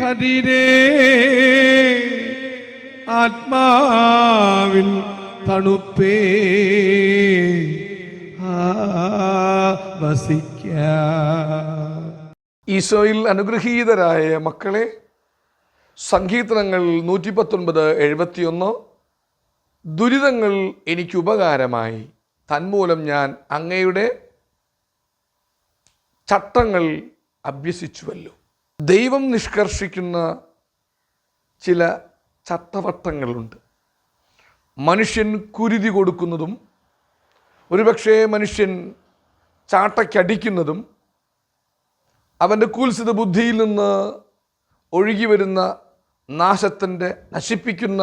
കതിരേ ആത്മാവിൽ തണുപ്പേ. വസിക്ക. ഈശോയിൽ അനുഗ്രഹീതരായ മക്കളെ സംഗീതങ്ങൾ നൂറ്റി പത്തൊൻപത് എഴുപത്തിയൊന്ന്. ദുരിതങ്ങൾ എനിക്കുപകാരമായി. തന്മൂലം ഞാൻ അങ്ങയുടെ ചട്ടങ്ങൾ അഭ്യസിച്ചുവല്ലോ. ദൈവം നിഷ്കർഷിക്കുന്ന ചില ചട്ടവട്ടങ്ങളുണ്ട്. മനുഷ്യൻ കുരുതി കൊടുക്കുന്നതും ഒരുപക്ഷേ മനുഷ്യൻ ചാട്ടയ്ക്കടിക്കുന്നതും അവന്റെ കുൽസിത ബുദ്ധിയിൽ നിന്ന് ഒഴുകി വരുന്ന നാശത്തിന്റെ നശിപ്പിക്കുന്ന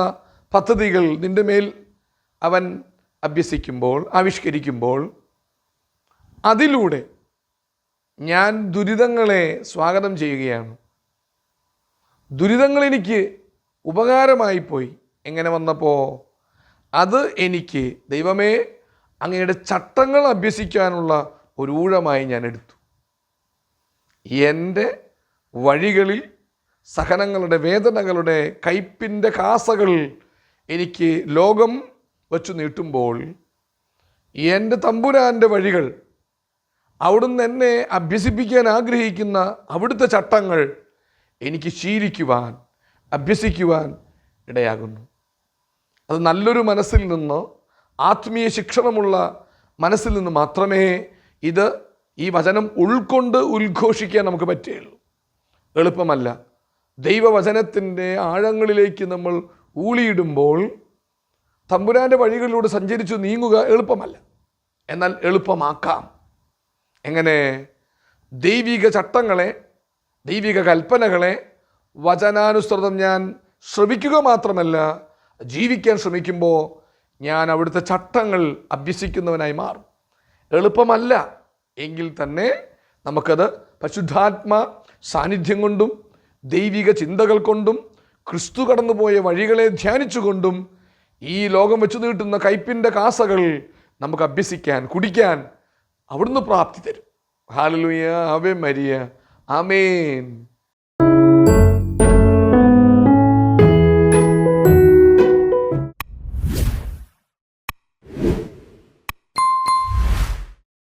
പദ്ധതികൾ നിന്റെ മേൽ അവൻ അഭ്യസിക്കുമ്പോൾ ആവിഷ്കരിക്കുമ്പോൾ അതിലൂടെ ഞാൻ ദുരിതങ്ങളെ സ്വാഗതം ചെയ്യുകയാണ്. ദുരിതങ്ങൾ എനിക്ക് ഉപകാരമായി പോയി. എങ്ങനെ വന്നപ്പോൾ അത് എനിക്ക് ദൈവമേ അങ്ങയുടെ ചട്ടങ്ങൾ അഭ്യസിക്കാനുള്ള ഒരു ഊഴമായി ഞാൻ എടുത്തു. എന്റെ വഴികളിൽ സഹനങ്ങളുടെ വേദനകളുടെ കയ്പിന്റെ കാസകൾ എനിക്ക് ലോകം വച്ചു നീട്ടുമ്പോൾ എന്റെ തമ്പുരാന്റെ വഴികൾ അവിടുന്ന് എന്നെ അഭ്യസിപ്പിക്കാൻ ആഗ്രഹിക്കുന്ന അവിടുത്തെ ചട്ടങ്ങൾ എനിക്ക് ശീലിക്കുവാൻ അഭ്യസിക്കുവാൻ ഇടയാകുന്നു. അത് നല്ലൊരു മനസ്സിൽ നിന്നോ ആത്മീയ ശിക്ഷണമുള്ള മനസ്സിൽ നിന്ന് മാത്രമേ ഇത് ഈ വചനം ഉൾക്കൊണ്ട് ഉദ്ഘോഷിക്കാൻ നമുക്ക് പറ്റുകയുള്ളൂ. എളുപ്പമല്ല. ദൈവവചനത്തിന്റെ ആഴങ്ങളിലേക്ക് നമ്മൾ ഊളിയിടുമ്പോൾ തമ്പുരാന്റെ വഴികളിലൂടെ സഞ്ചരിച്ചു നീങ്ങുക എളുപ്പമല്ല. എന്നാൽ എളുപ്പമാക്കാം. എങ്ങനെ? ദൈവിക ചട്ടങ്ങളെ ദൈവിക കൽപ്പനകളെ വചനാനുസൃതം ഞാൻ ശ്രമിക്കുക മാത്രമല്ല ജീവിക്കാൻ ശ്രമിക്കുമ്പോൾ ഞാൻ അവിടുത്തെ ചട്ടങ്ങൾ അഭ്യസിക്കുന്നവനായി മാറും. എളുപ്പമല്ല എങ്കിൽ തന്നെ നമുക്കത് പരിശുദ്ധാത്മ സാന്നിധ്യം കൊണ്ടും ദൈവിക ചിന്തകൾ കൊണ്ടും ക്രിസ്തു കടന്നുപോയ വഴികളെ ധ്യാനിച്ചുകൊണ്ടും ഈ ലോകം വെച്ചു നീട്ടുന്ന കയ്പിന്റെ കാസകൾ നമുക്ക് അഭ്യസിക്കാൻ കുടിക്കാൻ അവിടുന്ന് പ്രാപ്തി തരും. Hallelujah ave Maria. ആമേൻ.